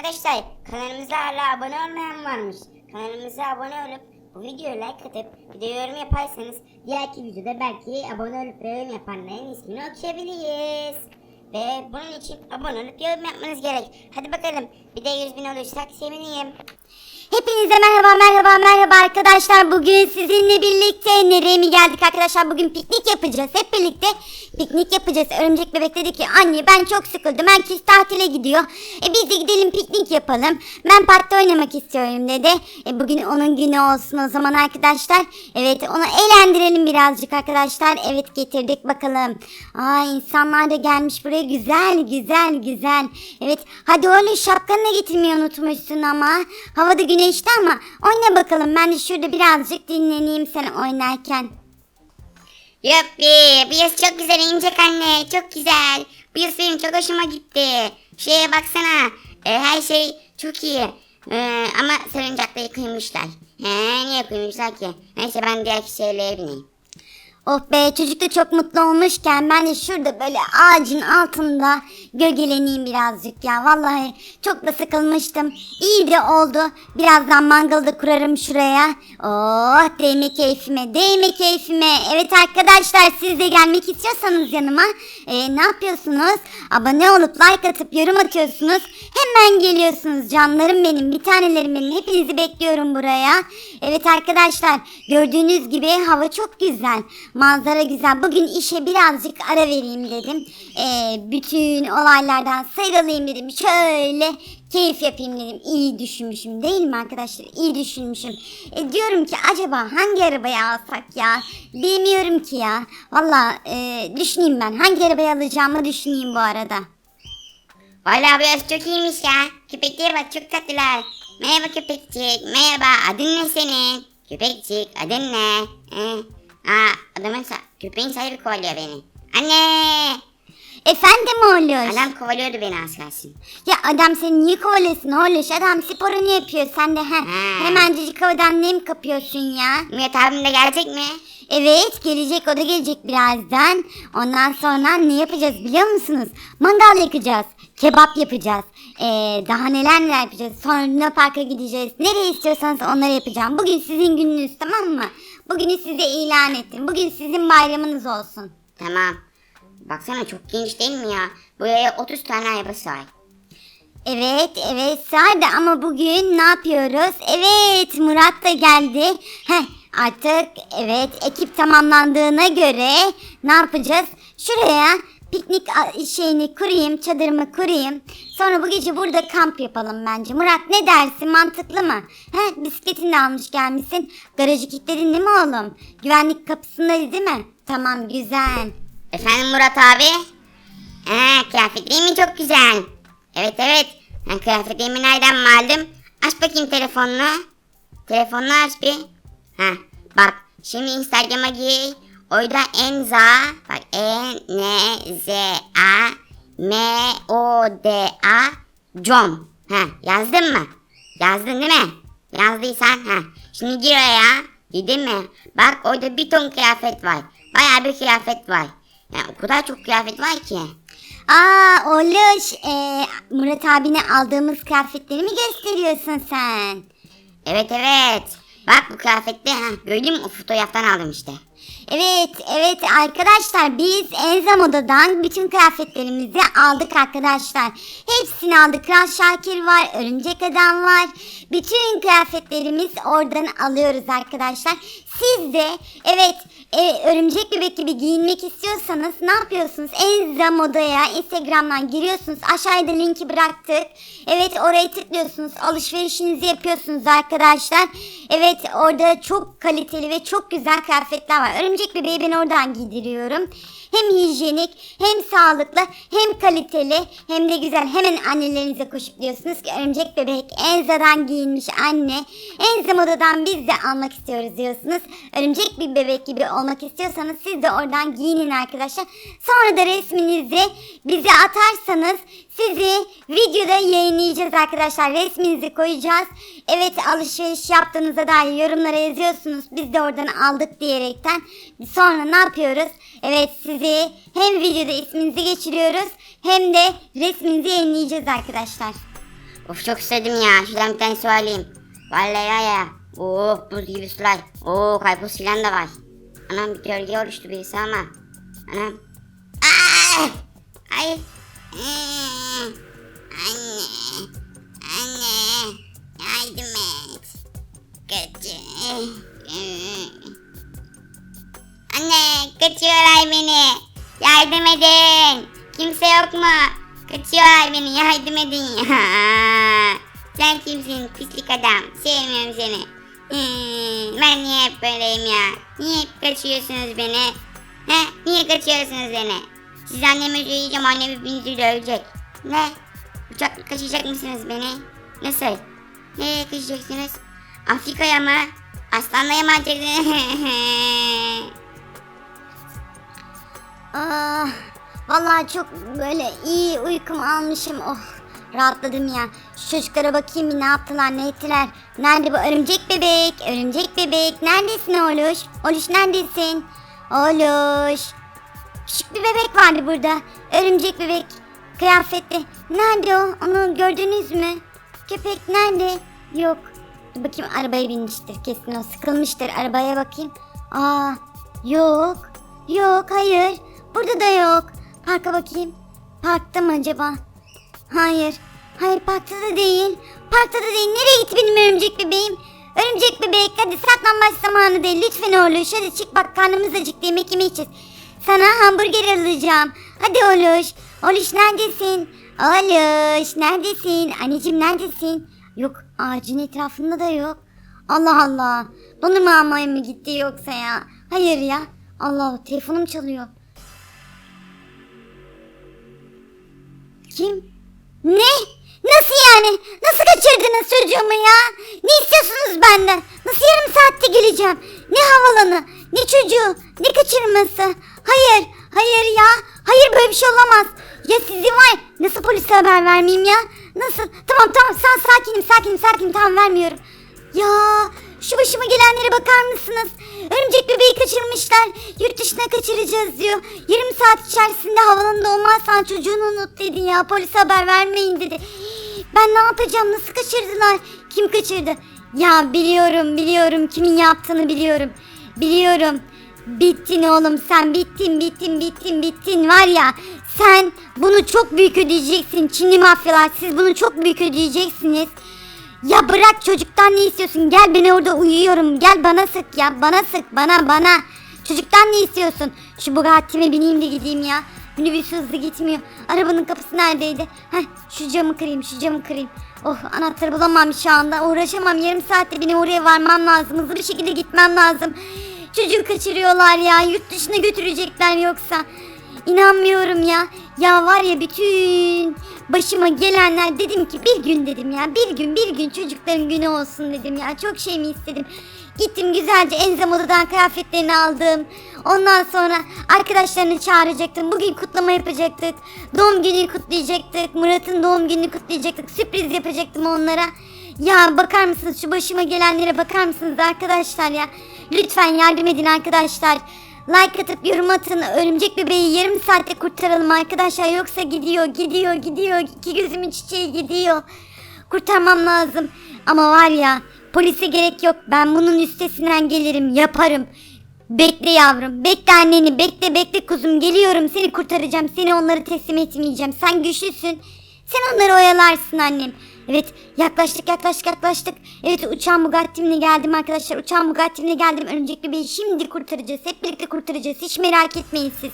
Arkadaşlar kanalımıza hala abone olmayan varmış. Kanalımıza abone olup bu videoya like atıp bir de yorum yaparsanız diğerki videoda belki abone olup yorum yapanların ismini okuyabiliriz. Ve bunun için abone olup yorum yapmanız gerek. Hadi bakalım bir de 100 bin olursak sevinirim. Hepinize merhaba merhaba merhaba arkadaşlar. Bugün sizinle birlikte nereye mi geldik arkadaşlar? Bugün piknik yapacağız. Hep birlikte piknik yapacağız. Örümcek bebek dedi ki anne ben çok sıkıldım. Herkes tatile gidiyor. E biz de gidelim piknik yapalım. Ben parkta oynamak istiyorum dedi. E bugün onun günü olsun o zaman arkadaşlar. Evet onu eğlendirelim birazcık arkadaşlar. Evet getirdik bakalım. Aa insanlar da gelmiş buraya. Güzel güzel güzel. Evet hadi oğlum şapkanı da getirmeyi unutmuşsun ama. Havada güneşli ama oyna bakalım. Ben de şurada birazcık dinleneyim sen oynarken. Yuppi bu yaz çok güzel inecek anne çok güzel. Bu yaz benim çok hoşuma gitti. Şeye baksana e, her şey çok iyi. E, ama salıncakları kıymışlar. He niye kıymışlar ki? Neyse ben diğer şeylere bineyim. Oh be çocuk da çok mutlu olmuşken ben de şurada böyle ağacın altında gölgeleneyim birazcık ya. Vallahi çok da sıkılmıştım. İyi de oldu. Birazdan mangalı kurarım şuraya. Oh değme keyfime değme keyfime. Evet arkadaşlar siz de gelmek istiyorsanız yanıma e, ne yapıyorsunuz? Abone olup like atıp yorum atıyorsunuz. Hemen geliyorsunuz canlarım benim bir tanelerim benim. Hepinizi bekliyorum buraya. Evet arkadaşlar gördüğünüz gibi hava çok güzel. Manzara güzel. Bugün işe birazcık ara vereyim dedim. Ee, bütün olaylardan sıyrılayım dedim. Şöyle keyif yapayım dedim. İyi düşünmüşüm değil mi arkadaşlar? İyi düşünmüşüm. E, diyorum ki acaba hangi arabayı alsak ya? Bilmiyorum ki ya. Valla e, düşüneyim ben. Hangi arabayı alacağımı düşüneyim bu arada. Valla bu yaz çok iyiymiş ya. Köpeklere bak çok tatlılar. Merhaba köpekçik. Merhaba adın ne senin? Köpekçik adın ne? Ee, aa adamın sa köpeğin sahibi kovalıyor beni. Anne! Efendim oluyor. Adam kovalıyordu beni az kalsın. Ya adam seni niye kovalasın oğluş? Adam sporunu yapıyor. Sen de he, Ha. hemencecik havadan nem kapıyorsun ya. Murat abim de gelecek mi? Evet gelecek o da gelecek birazdan. Ondan sonra ne yapacağız biliyor musunuz? Mangal yakacağız. Kebap yapacağız. Ee, daha neler neler yapacağız. Sonra Luna Park'a gideceğiz. Nereye istiyorsanız onları yapacağım. Bugün sizin gününüz tamam mı? Bugünü size ilan ettim. Bugün sizin bayramınız olsun. Tamam. Baksana çok genç değil mi ya? Buraya 30 tane arabası var. Evet evet Sade ama bugün ne yapıyoruz? Evet Murat da geldi. Heh, artık evet ekip tamamlandığına göre ne yapacağız? Şuraya piknik şeyini kurayım, çadırımı kurayım. Sonra bu gece burada kamp yapalım bence. Murat ne dersin? Mantıklı mı? He, bisikletini almış gelmişsin. Garajı kilitledin değil mi oğlum? Güvenlik kapısındaydı değil mi? Tamam güzel. Efendim Murat abi? Ee, kıyafetliğim mi çok güzel? Evet evet. Ben kıyafetliğimi nereden aldım? Aç bakayım telefonunu. Telefonunu aç bir. Ha, bak şimdi Instagram'a gir. Orada Enza. Bak E N Z A M O D A Com. Ha, yazdın mı? Yazdın değil mi? Yazdıysan ha. Şimdi gir oraya. Girdin mi? Bak orada bir ton kıyafet var. Bayağı bir kıyafet var. Yani o kadar çok kıyafet var ki. Aa Oluş, ee, Murat abine aldığımız kıyafetleri mi gösteriyorsun sen? Evet evet. Bak bu kıyafette ha. Gördün mü o fotoğraftan aldım işte. Evet, evet arkadaşlar biz Enza Moda'dan bütün kıyafetlerimizi aldık arkadaşlar. Hepsini aldık. Kral Şakir var, Örümcek Adam var. Bütün kıyafetlerimiz oradan alıyoruz arkadaşlar. Siz de evet e, örümcek bebek gibi giyinmek istiyorsanız ne yapıyorsunuz? Enza Moda'ya Instagram'dan giriyorsunuz. Aşağıda linki bıraktık. Evet oraya tıklıyorsunuz. Alışverişinizi yapıyorsunuz arkadaşlar. Evet orada çok kaliteli ve çok güzel kıyafetler var. Örümcek bebeği ben oradan giydiriyorum. Hem hijyenik hem sağlıklı hem kaliteli hem de güzel. Hemen annelerinize koşup diyorsunuz ki örümcek bebek Enza'dan giyinmiş anne. Enza modadan biz de almak istiyoruz diyorsunuz. Örümcek bir bebek gibi olmak istiyorsanız siz de oradan giyinin arkadaşlar. Sonra da resminizi bize atarsanız sizi videoda yayınlayacağız arkadaşlar. Resminizi koyacağız. Evet alışveriş yaptığınıza dair yorumlara yazıyorsunuz. Biz de oradan aldık diyerekten. Sonra ne yapıyoruz? Evet sizi hem videoda isminizi geçiriyoruz hem de resminizi yayınlayacağız arkadaşlar. Of çok istedim ya. Şuradan bir tane su alayım. Vallahi ya ya. Oh buz gibi sular. Oo karpuz filan da var. Anam bir gölge oluştu birisi ama. Anam. Aa! Ay. Ee, Anne. Anne. Yardım et. Kötü. Ee. Anne kaçıyorlar beni. Yardım edin. Kimse yok mu? Kaçıyorlar beni yardım edin ya. Sen kimsin pislik adam? Sevmiyorum seni. Hmm, ben niye hep böyleyim ya? Niye hep kaçıyorsunuz beni? He? Niye kaçıyorsunuz beni? Siz anneme söyleyeceğim annem hepinizi dövecek. Ne? Uçakla kaçacak mısınız beni? Nasıl? Nereye kaçacaksınız? Afrika'ya mı? Aslanla mı alacaksınız? Ah, vallahi çok böyle iyi uykum almışım. Oh, rahatladım ya. Şu çocuklara bakayım bir ne yaptılar, ne ettiler. Nerede bu örümcek bebek? Örümcek bebek, neredesin Oluş? Oluş neredesin? Oluş. Küçük bir bebek vardı burada. Örümcek bebek. Kıyafetli. Nerede o? Onu gördünüz mü? Köpek nerede? Yok. Dur bakayım arabaya binmiştir kesin o. Sıkılmıştır arabaya bakayım. Aa yok. Yok hayır. Burada da yok. Parka bakayım. Parkta mı acaba? Hayır. Hayır parkta da değil. Parkta da değil. Nereye gitti benim örümcek bebeğim? Örümcek bebek hadi saklanmaç zamanı değil. Lütfen oğluş. Hadi çık bak karnımız acıktı yemek yemeyeceğiz. Sana hamburger alacağım. Hadi Oluş. Oluş neredesin? Oluş neredesin? Anneciğim neredesin? Yok ağacın etrafında da yok. Allah Allah. Dondurma almaya mı gitti yoksa ya? Hayır ya. Allah Allah telefonum çalıyor. Kim? Ne? Nasıl yani? Nasıl kaçırdınız çocuğumu ya? Ne istiyorsunuz benden? Nasıl yarım saatte geleceğim? Ne havalanı? Ne çocuğu? Ne kaçırması? Hayır, hayır ya. Hayır böyle bir şey olamaz. Ya sizi var. Nasıl polise haber vermeyeyim ya? Nasıl? Tamam tamam sen sakinim sakinim sakinim tamam vermiyorum. Ya şu başıma gelenlere bakar mısınız? Örümcek bebeği kaçırmışlar. Yurt dışına kaçıracağız diyor. Yarım saat içerisinde havalanında olmazsan çocuğunu unut dedi ya. Polise haber vermeyin dedi. Ben ne yapacağım? Nasıl kaçırdılar? Kim kaçırdı? Ya biliyorum biliyorum kimin yaptığını biliyorum. Biliyorum. Bittin oğlum sen bittin bittin bittin bittin var ya sen bunu çok büyük ödeyeceksin Çinli mafyalar siz bunu çok büyük ödeyeceksiniz. Ya bırak çocuktan ne istiyorsun? Gel ben orada uyuyorum. Gel bana sık ya. Bana sık. Bana bana. Çocuktan ne istiyorsun? Şu Bugatti'me bineyim de gideyim ya. Minibüs hızlı gitmiyor. Arabanın kapısı neredeydi? Heh şu camı kırayım şu camı kırayım. Oh anahtarı bulamam şu anda. Uğraşamam. Yarım saatte benim oraya varmam lazım. Hızlı bir şekilde gitmem lazım. Çocuğu kaçırıyorlar ya. Yurt dışına götürecekler yoksa. İnanmıyorum ya. Ya var ya bütün başıma gelenler dedim ki bir gün dedim ya bir gün bir gün çocukların günü olsun dedim ya çok şey mi istedim. Gittim güzelce Enza Moda'dan kıyafetlerini aldım. Ondan sonra arkadaşlarını çağıracaktım. Bugün kutlama yapacaktık. Doğum günü kutlayacaktık. Murat'ın doğum gününü kutlayacaktık. Sürpriz yapacaktım onlara. Ya bakar mısınız şu başıma gelenlere bakar mısınız arkadaşlar ya. Lütfen yardım edin arkadaşlar. Like atıp yorum atın. Örümcek bebeği yarım saatte kurtaralım arkadaşlar. Yoksa gidiyor, gidiyor, gidiyor. İki gözümün çiçeği gidiyor. Kurtarmam lazım. Ama var ya polise gerek yok. Ben bunun üstesinden gelirim, yaparım. Bekle yavrum, bekle anneni, bekle bekle kuzum. Geliyorum seni kurtaracağım. Seni onları teslim etmeyeceğim. Sen güçlüsün. Sen onları oyalarsın annem. Evet yaklaştık yaklaştık yaklaştık. Evet uçağın Bugatti'mle geldim arkadaşlar. Uçağın Bugatti'mle geldim. Örümcek bebeği şimdi kurtaracağız. Hep birlikte kurtaracağız. Hiç merak etmeyin siz.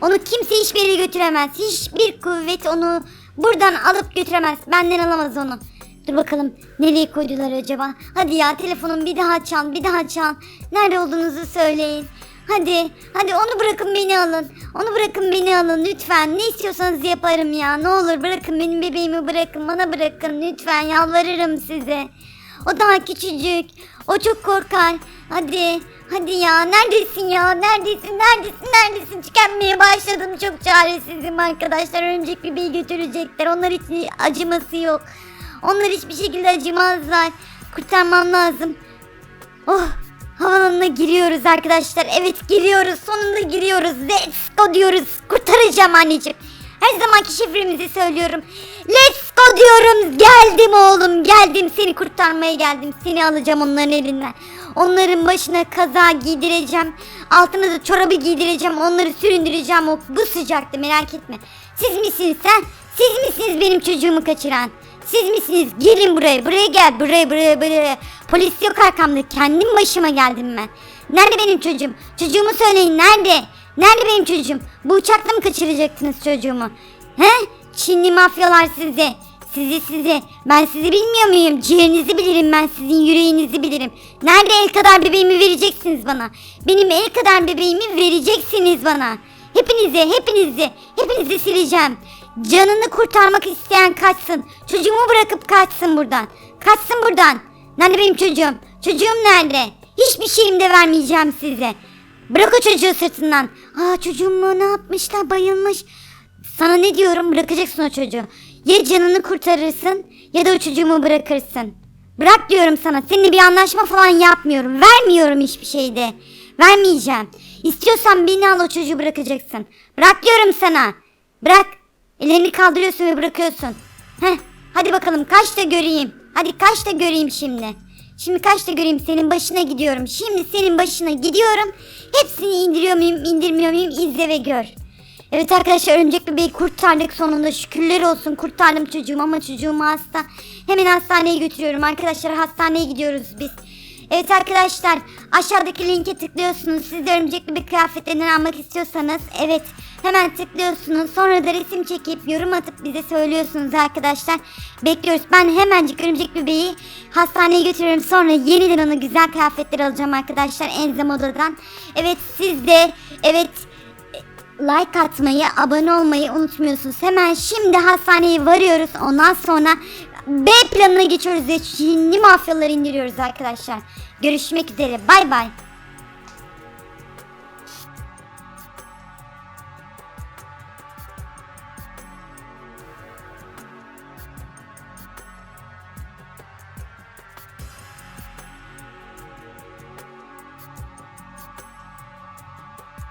Onu kimse hiçbir yere götüremez. Hiçbir kuvvet onu buradan alıp götüremez. Benden alamaz onu. Dur bakalım nereye koydular acaba? Hadi ya telefonum bir daha çal bir daha çal. Nerede olduğunuzu söyleyin. Hadi hadi onu bırakın beni alın. Onu bırakın beni alın lütfen. Ne istiyorsanız yaparım ya. Ne olur bırakın benim bebeğimi bırakın. Bana bırakın lütfen yalvarırım size. O daha küçücük. O çok korkar. Hadi hadi ya neredesin ya neredesin neredesin neredesin tükenmeye başladım çok çaresizim arkadaşlar örümcek bebeği götürecekler onlar hiç acıması yok onlar hiçbir şekilde acımazlar kurtarmam lazım oh havalanına giriyoruz arkadaşlar evet giriyoruz sonunda giriyoruz let's go diyoruz kurtaracağım anneciğim Her zamanki şifremizi söylüyorum. Let's go diyorum. Geldim oğlum geldim. Seni kurtarmaya geldim. Seni alacağım onların elinden. Onların başına kaza giydireceğim. Altına da çorabı giydireceğim. Onları süründüreceğim o bu sıcakta merak etme. Siz misiniz sen? Siz misiniz benim çocuğumu kaçıran? Siz misiniz? Gelin buraya. Buraya gel. Buraya buraya buraya. Polis yok arkamda. Kendim başıma geldim ben. Nerede benim çocuğum? Çocuğumu söyleyin. Nerede? Nerede benim çocuğum? Bu uçakla mı kaçıracaksınız çocuğumu? He? Çinli mafyalar size. Sizi size. Ben sizi bilmiyor muyum? Ciğerinizi bilirim ben sizin yüreğinizi bilirim. Nerede el kadar bebeğimi vereceksiniz bana? Benim el kadar bebeğimi vereceksiniz bana. Hepinize, hepinizi, hepinizi sileceğim. Canını kurtarmak isteyen kaçsın. Çocuğumu bırakıp kaçsın buradan. Kaçsın buradan. Nerede benim çocuğum? Çocuğum nerede? Hiçbir şeyimi de vermeyeceğim size. Bırak o çocuğu sırtından. Aa çocuğumu ne yapmışlar bayılmış. Sana ne diyorum bırakacaksın o çocuğu. Ya canını kurtarırsın ya da o çocuğumu bırakırsın. Bırak diyorum sana. Seninle bir anlaşma falan yapmıyorum. Vermiyorum hiçbir şeyde. Vermeyeceğim. İstiyorsan beni al o çocuğu bırakacaksın. Bırak diyorum sana. Bırak. Ellerini kaldırıyorsun ve bırakıyorsun. Heh. Hadi bakalım kaç da göreyim. Hadi kaç da göreyim şimdi. Şimdi kaç da göreyim senin başına gidiyorum. Şimdi senin başına gidiyorum. Hepsini indiriyor muyum indirmiyor muyum izle ve gör. Evet arkadaşlar örümcek bebeği kurtardık sonunda şükürler olsun kurtardım çocuğum ama çocuğum hasta. Hemen hastaneye götürüyorum arkadaşlar hastaneye gidiyoruz biz. Evet arkadaşlar aşağıdaki linke tıklıyorsunuz. Siz de örümcek bebek kıyafetlerinden almak istiyorsanız evet hemen tıklıyorsunuz. Sonra da resim çekip yorum atıp bize söylüyorsunuz arkadaşlar. Bekliyoruz. Ben hemencik örümcek bebeği hastaneye götürüyorum. Sonra yeniden ona güzel kıyafetler alacağım arkadaşlar Enza Moda'dan. Evet siz de evet like atmayı, abone olmayı unutmuyorsunuz. Hemen şimdi hastaneye varıyoruz. Ondan sonra B planına geçiyoruz ve Çinli mafyaları indiriyoruz arkadaşlar. Görüşmek üzere. Bay bay.